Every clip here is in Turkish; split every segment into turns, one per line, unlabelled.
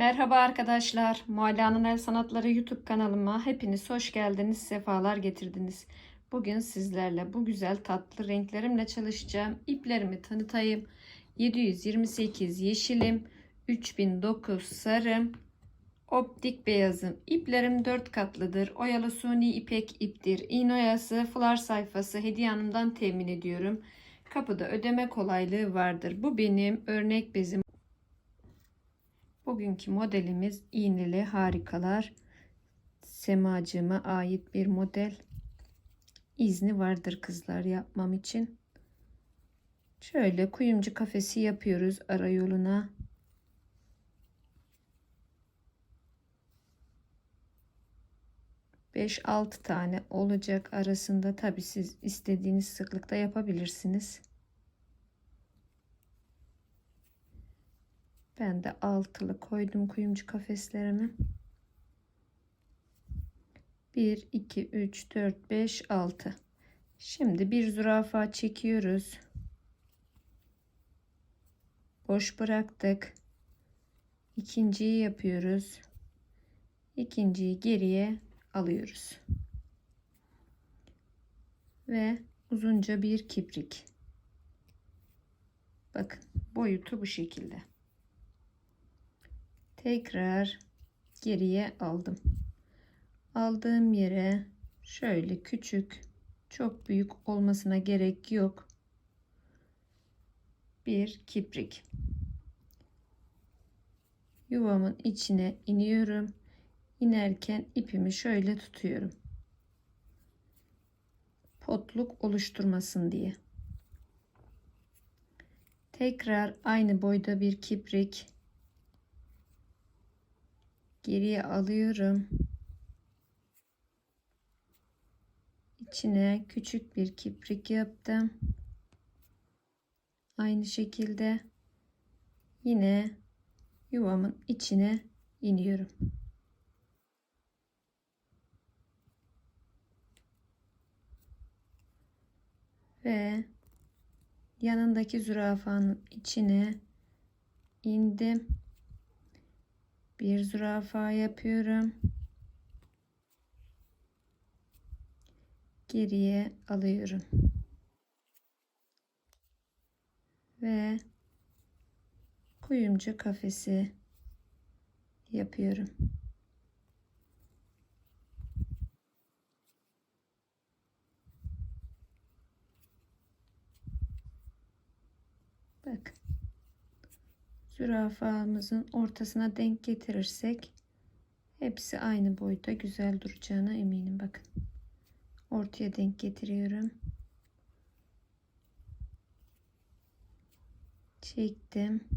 Merhaba arkadaşlar. Mualla'nın El Sanatları YouTube kanalıma hepiniz hoş geldiniz, sefalar getirdiniz. Bugün sizlerle bu güzel tatlı renklerimle çalışacağım. İplerimi tanıtayım. 728 yeşilim, 3009 sarım, optik beyazım. İplerim 4 katlıdır. Oyalı suni ipek iptir. İğne oyası, flar sayfası hediye hanımdan temin ediyorum. Kapıda ödeme kolaylığı vardır. Bu benim örnek bezim. Bugünkü modelimiz iğneli harikalar. Semacığıma ait bir model. İzni vardır kızlar yapmam için. Şöyle kuyumcu kafesi yapıyoruz ara yoluna. Beş altı tane olacak arasında tabi siz istediğiniz sıklıkta yapabilirsiniz. Ben de altılı koydum kuyumcu kafeslerimi. 1, 2, 3, 4, 5, 6. Şimdi bir zürafa çekiyoruz. Boş bıraktık. İkinciyi yapıyoruz. İkinciyi geriye alıyoruz. Ve uzunca bir kiprik. Bakın boyutu bu şekilde tekrar geriye aldım. Aldığım yere şöyle küçük, çok büyük olmasına gerek yok. Bir kiprik. Yuvamın içine iniyorum. İnerken ipimi şöyle tutuyorum. Potluk oluşturmasın diye. Tekrar aynı boyda bir kiprik geriye alıyorum. İçine küçük bir kiprik yaptım. Aynı şekilde yine yuvamın içine iniyorum. Ve yanındaki zürafanın içine indim bir zürafa yapıyorum. Geriye alıyorum. Ve kuyumcu kafesi yapıyorum. Bak zürafamızın ortasına denk getirirsek hepsi aynı boyda güzel duracağına eminim. Bakın. Ortaya denk getiriyorum. Çektim.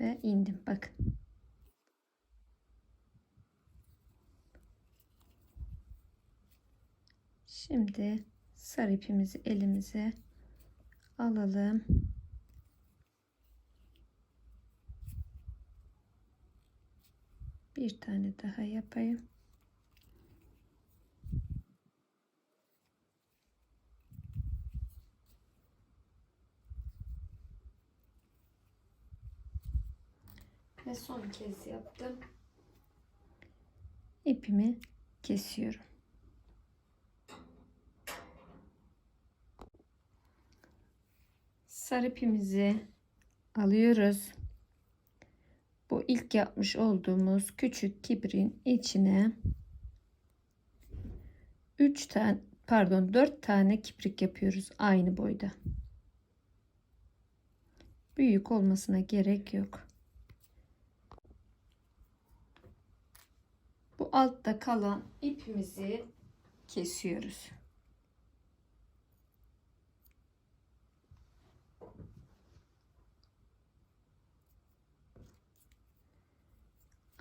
Ve indim. Bakın. Şimdi sarı ipimizi elimize alalım. Bir tane daha yapayım. Ve son kez yaptım. İpimi kesiyorum. Sarı ipimizi alıyoruz. Bu ilk yapmış olduğumuz küçük kibrin içine 3 tane pardon 4 tane kiprik yapıyoruz aynı boyda. Büyük olmasına gerek yok. Bu altta kalan ipimizi kesiyoruz.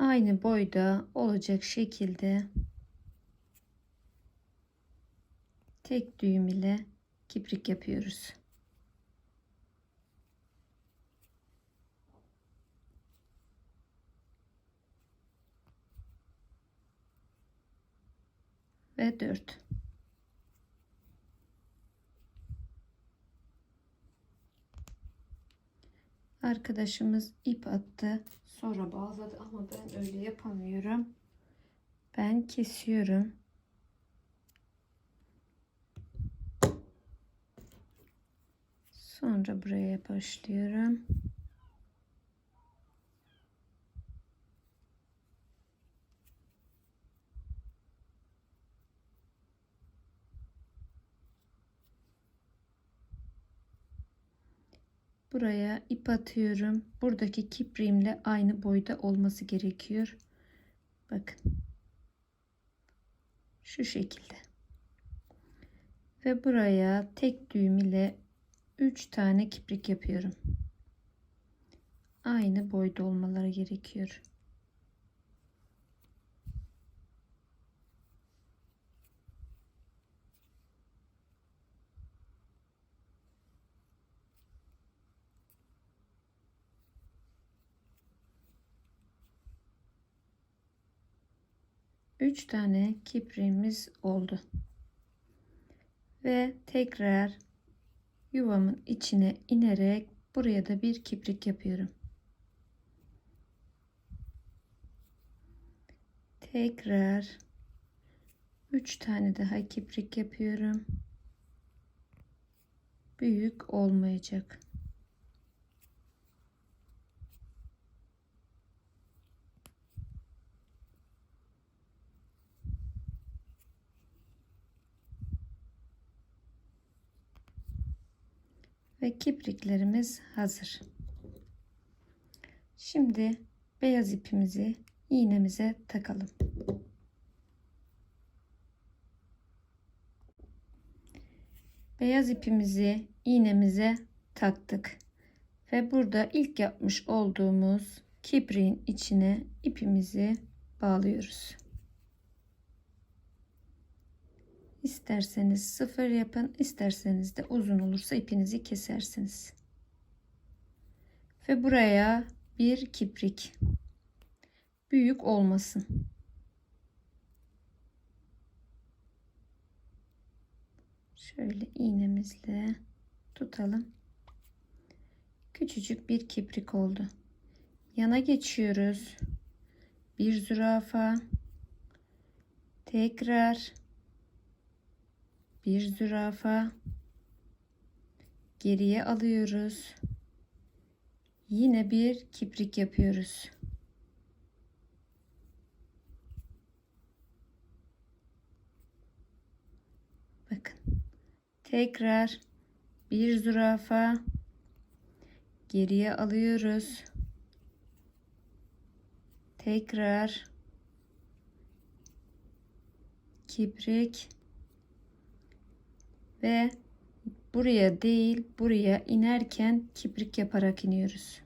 Aynı boyda olacak şekilde tek düğüm ile kiprik yapıyoruz. Ve 4. Arkadaşımız ip attı. Sonra bağladı ama ben öyle yapamıyorum. Ben kesiyorum. Sonra buraya başlıyorum. Buraya ip atıyorum. Buradaki kipriğimle aynı boyda olması gerekiyor. Bakın. Şu şekilde. Ve buraya tek düğüm ile 3 tane kiprik yapıyorum. Aynı boyda olmaları gerekiyor. Üç tane kipriğimiz oldu. Ve tekrar yuvamın içine inerek buraya da bir kiprik yapıyorum. Tekrar 3 tane daha kiprik yapıyorum. Büyük olmayacak. Ve kipriklerimiz hazır. Şimdi beyaz ipimizi iğnemize takalım. Beyaz ipimizi iğnemize taktık. Ve burada ilk yapmış olduğumuz kipriğin içine ipimizi bağlıyoruz. İsterseniz sıfır yapın, isterseniz de uzun olursa ipinizi kesersiniz. Ve buraya bir kiprik. Büyük olmasın. Şöyle iğnemizle tutalım. Küçücük bir kiprik oldu. Yana geçiyoruz. Bir zürafa. Tekrar bir zürafa geriye alıyoruz. Yine bir kiprik yapıyoruz. Bakın. Tekrar bir zürafa geriye alıyoruz. Tekrar kiprik ve buraya değil buraya inerken kiprik yaparak iniyoruz.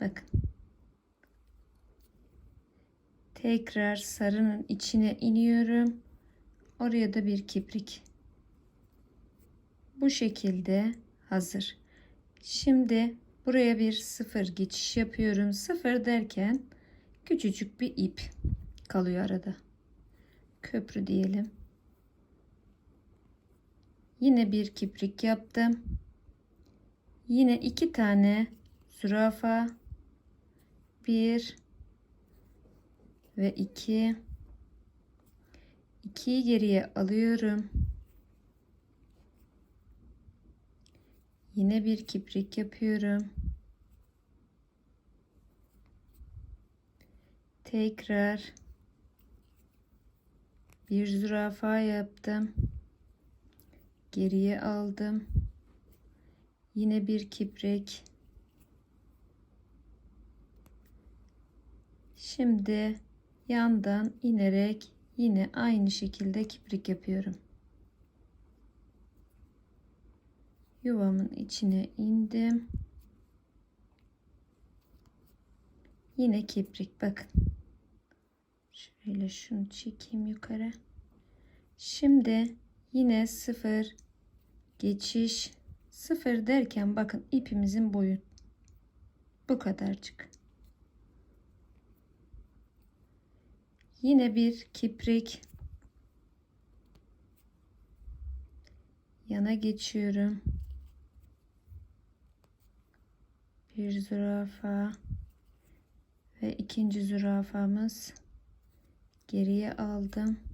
Bakın. Tekrar sarının içine iniyorum. Oraya da bir kiprik. Bu şekilde hazır. Şimdi buraya bir sıfır geçiş yapıyorum. Sıfır derken küçücük bir ip kalıyor arada. Köprü diyelim. Yine bir kiprik yaptım. Yine iki tane zürafa. Bir ve iki. İkiyi geriye alıyorum. Yine bir kiprik yapıyorum. Tekrar bir zürafa yaptım geriye aldım. Yine bir kiprek. Şimdi yandan inerek yine aynı şekilde kiprik yapıyorum. Yuvamın içine indim. Yine kiprik bakın. Şöyle şunu çekeyim yukarı. Şimdi yine sıfır. Geçiş. Sıfır derken bakın ipimizin boyu. Bu kadarcık. Yine bir kiprik. Yana geçiyorum. Bir zürafa ve ikinci zürafamız geriye aldım.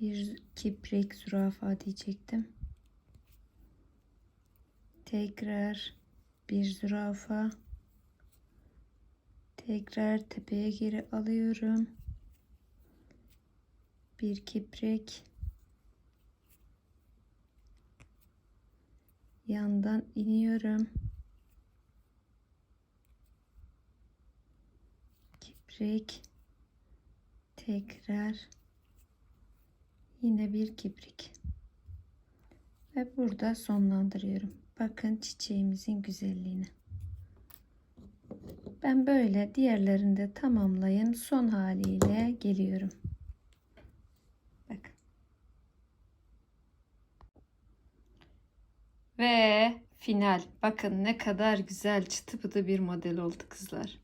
Bir kiprik zürafa diyecektim. Tekrar bir zürafa. Tekrar tepeye geri alıyorum. Bir kiprik. Yandan iniyorum. Kiprik. Tekrar. Yine bir kiprik. Ve burada sonlandırıyorum. Bakın çiçeğimizin güzelliğine. Ben böyle diğerlerini de tamamlayın. Son haliyle geliyorum. Bakın. Ve final. Bakın ne kadar güzel çıtı pıtı bir model oldu kızlar.